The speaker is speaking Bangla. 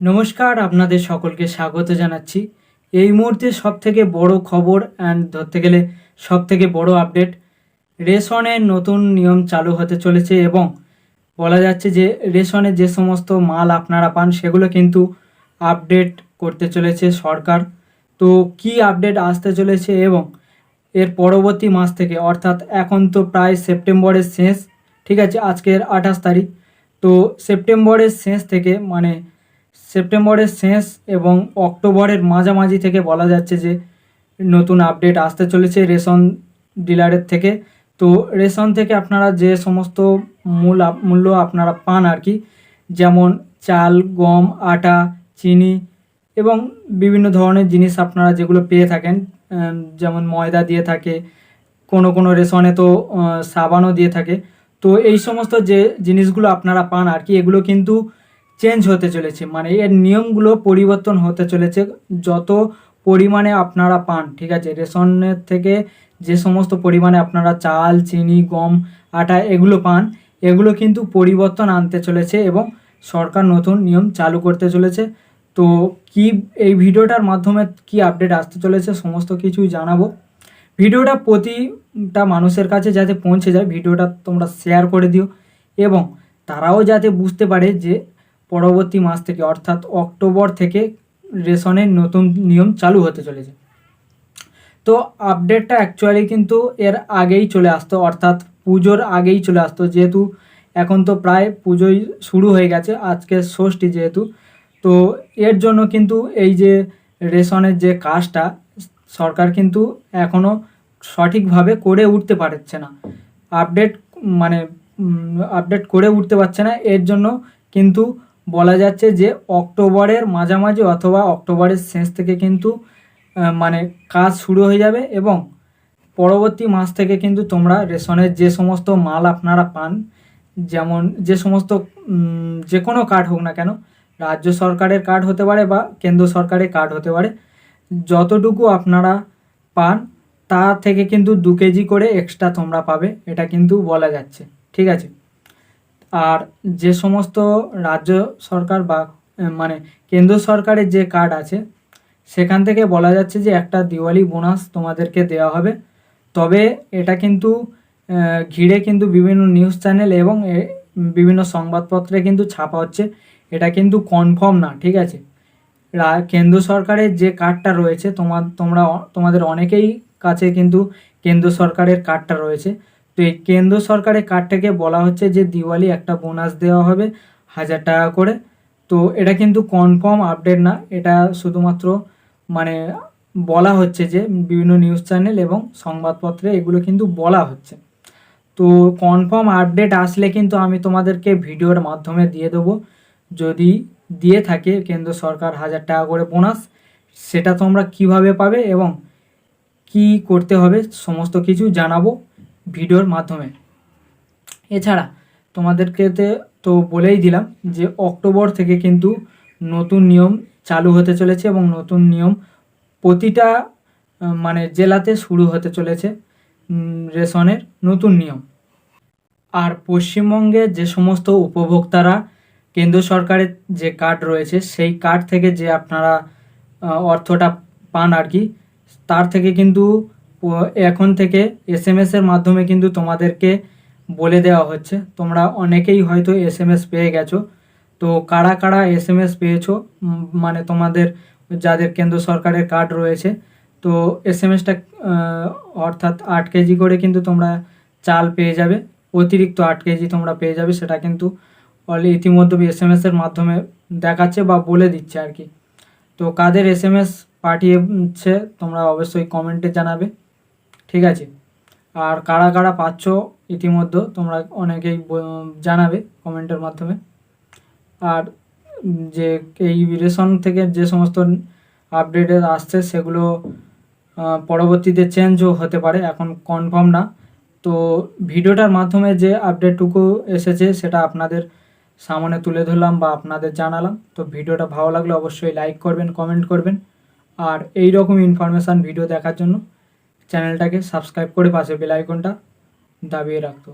নমস্কার, আপনাদের সকলকে স্বাগত জানাচ্ছি। এই মুহূর্তে সব থেকে বড় খবর অ্যান্ড ধরতে গেলে সব থেকে বড় আপডেট রেশনের নতুন নিয়ম চালু হতে চলেছে এবং বলা যাচ্ছে যে রেশনের যে সমস্ত মাল আপনারা পান, সেগুলো কিন্তু আপডেট করতে চলেছে সরকার। তো কি আপডেট আসতে চলেছে এবং এর পরবর্তী মাস থেকে, অর্থাৎ এখন তো প্রায় সেপ্টেম্বরের শেষ, ঠিক আছে, আজকের আঠাশ তারিখ, তো সেপ্টেম্বরের শেষ থেকে মানে সেপ্টেম্বরের শেষ এবং অক্টোবরের মাঝামাঝি থেকে বলা যাচ্ছে যে নতুন আপডেট আসতে চলেছে রেশন ডিলারের থেকে। তো রেশন থেকে আপনারা যে সমস্ত মূল মূল্য আপনারা পান আর কি, যেমন চাল, গম, আটা, চিনি এবং বিভিন্ন ধরনের জিনিস আপনারা যেগুলো পেয়ে থাকেন যেমন ময়দা দিয়ে থাকে, কোনো কোনো রেশনে তো সাবানও দিয়ে থাকে। তো এই সমস্ত যে জিনিসগুলো আপনারা পান আর কি, এগুলো কিন্তু চেঞ্জ হতে চলেছে। মানে এর নিয়মগুলো পরিবর্তন হতে চলেছে। যত পরিমাণে আপনারা পান, ঠিক আছে? রেশনের থেকে যে সমস্ত পরিমাণে আপনারা চাল, চিনি, গম, আটা এগুলো পান, এগুলো কিন্তু পরিবর্তন আনতে চলেছে এবং সরকার নতুন নিয়ম চালু করতে চলেছে। তো কি এই ভিডিওটার মাধ্যমে কি আপডেট আসতে চলেছে সমস্ত কিছুই জানাব। ভিডিওটা প্রতিটা মানুষের কাছে যাতে পৌঁছে যায়, ভিডিওটা তোমরা শেয়ার করে দিও এবং তারাও যাতে বুঝতে পারে যে পরবর্তী মাস থেকে, অর্থাৎ অক্টোবর থেকে রেশনের নতুন নিয়ম চালু হতে চলেছে। তো আপডেটটা অ্যাকচুয়ালি কিন্তু এর আগেই চলে আসতো, অর্থাৎ পুজোর আগেই চলে আসতো। যেহেতু এখন তো প্রায় পুজোই শুরু হয়ে গেছে, আজকে ষষ্ঠী যেহেতু। তো এর জন্য কিন্তু এই যে রেশনের যে কাজটা, সরকার কিন্তু এখনও সঠিকভাবে করে উঠতে পারছে না। আপডেট মানে আপডেট করে উঠতে পারছে না। এর জন্য কিন্তু বলা যাচ্ছে যে অক্টোবরের মাঝামাঝি অথবা অক্টোবরের শেষ থেকে কিন্তু মানে কাজ শুরু হয়ে যাবে এবং পরবর্তী মাস থেকে কিন্তু তোমরা রেশনের যে সমস্ত মাল আপনারা পান, যেমন যে সমস্ত যে কোনো কার্ড হোক না কেন, রাজ্য সরকারের কার্ড হতে পারে বা কেন্দ্র সরকারের কার্ড হতে পারে, যতটুকু আপনারা পান, তা থেকে কিন্তু দু কেজি করে এক্সট্রা তোমরা পাবে, এটা কিন্তু বলা যাচ্ছে। ঠিক আছে? আর যে সমস্ত রাজ্য সরকার বা মানে কেন্দ্র সরকারের যে কার্ড আছে, সেখান থেকে বলা যাচ্ছে যে একটা দিওয়ালি বোনাস তোমাদেরকে দেওয়া হবে। তবে এটা কিন্তু ঘিরে কিন্তু বিভিন্ন নিউজ চ্যানেল এবং বিভিন্ন সংবাদপত্রে কিন্তু ছাপা হচ্ছে। এটা কিন্তু কনফার্ম না, ঠিক আছে? কেন্দ্র সরকারের যে কার্ডটা রয়েছে তোমার তোমরা তোমাদের অনেকেই কাছে কিন্তু কেন্দ্র সরকারের কার্ডটা রয়েছে। তো এই কেন্দ্র সরকারের কার্ডটাকে বলা হচ্ছে যে দিওয়ালি একটা বোনাস দেওয়া হবে হাজার টাকা করে। তো এটা কিন্তু কনফার্ম আপডেট না, এটা শুধুমাত্র মানে বলা হচ্ছে যে বিভিন্ন নিউজ চ্যানেল এবং সংবাদপত্রে এগুলো কিন্তু বলা হচ্ছে। তো কনফার্ম আপডেট আসলে কিন্তু আমি তোমাদেরকে ভিডিওর মাধ্যমে দিয়ে দেবো। যদি দিয়ে থাকে কেন্দ্র সরকার হাজার টাকা করে বোনাস, সেটা তোমরা কীভাবে পাবে এবং কি করতে হবে সমস্ত কিছু জানাব। ভিডিওর মাধ্যমে। এছাড়া তোমাদেরকে তো বলেই দিলাম যে অক্টোবর থেকে কিন্তু নতুন নিয়ম চালু হতে চলেছে এবং নতুন নিয়ম প্রতিটা মানে জেলাতে শুরু হতে চলেছে রেশনের নতুন নিয়ম। আর পশ্চিমবঙ্গে যে সমস্ত উপভোক্তারা, কেন্দ্র সরকারের যে কার্ড রয়েছে, সেই কার্ড থেকে যে আপনারা অর্থটা পান আর কি, তার থেকে কিন্তু এখন থেকে এস এম এর মাধ্যমে কিন্তু তোমাদেরকে বলে দেওয়া হচ্ছে। তোমরা অনেকেই হয়তো এস এম এস পেয়ে গেছো। তো কারা কারা এস এম এস পেয়েছ? মানে তোমাদের যাদের কেন্দ্র সরকারের কার্ড রয়েছে, তো এস এম এসটা অর্থাৎ আট কেজি করে কিন্তু তোমরা চাল পেয়ে যাবে। অতিরিক্ত আট কেজি তোমরা পেয়ে যাবে, সেটা কিন্তু অল ইতিমধ্যে এস এম এর মাধ্যমে দেখাচ্ছে বা বলে দিচ্ছে আর কি। তো কাদের এস এম এস পাঠিয়েছে, তোমরা অবশ্যই কমেন্টে জানাবে। ঠিক আছে? আর কারা কারা পাচ্ছ ইতিমধ্যে তোমরা অনেকেই জানাবে কমেন্টের মাধ্যমে। আর যে এই রেশন থেকে যে সমস্ত আপডেট আসছে সেগুলো পরবর্তীতে চেঞ্জও হতে পারে, এখন কনফার্ম না। তো ভিডিওটার মাধ্যমে যে আপডেটটুকু এসেছে সেটা আপনাদের সামনে তুলে ধরলাম বা আপনাদের জানালাম। তো ভিডিওটা ভালো লাগলে অবশ্যই লাইক করবেন, কমেন্ট করবেন। আর এই রকম ইনফরমেশান ভিডিও দেখার জন্য চ্যানেলটাকে সাবস্ক্রাইব করে পাশে বেল আইকনটা দাবিয়ে রাখতো।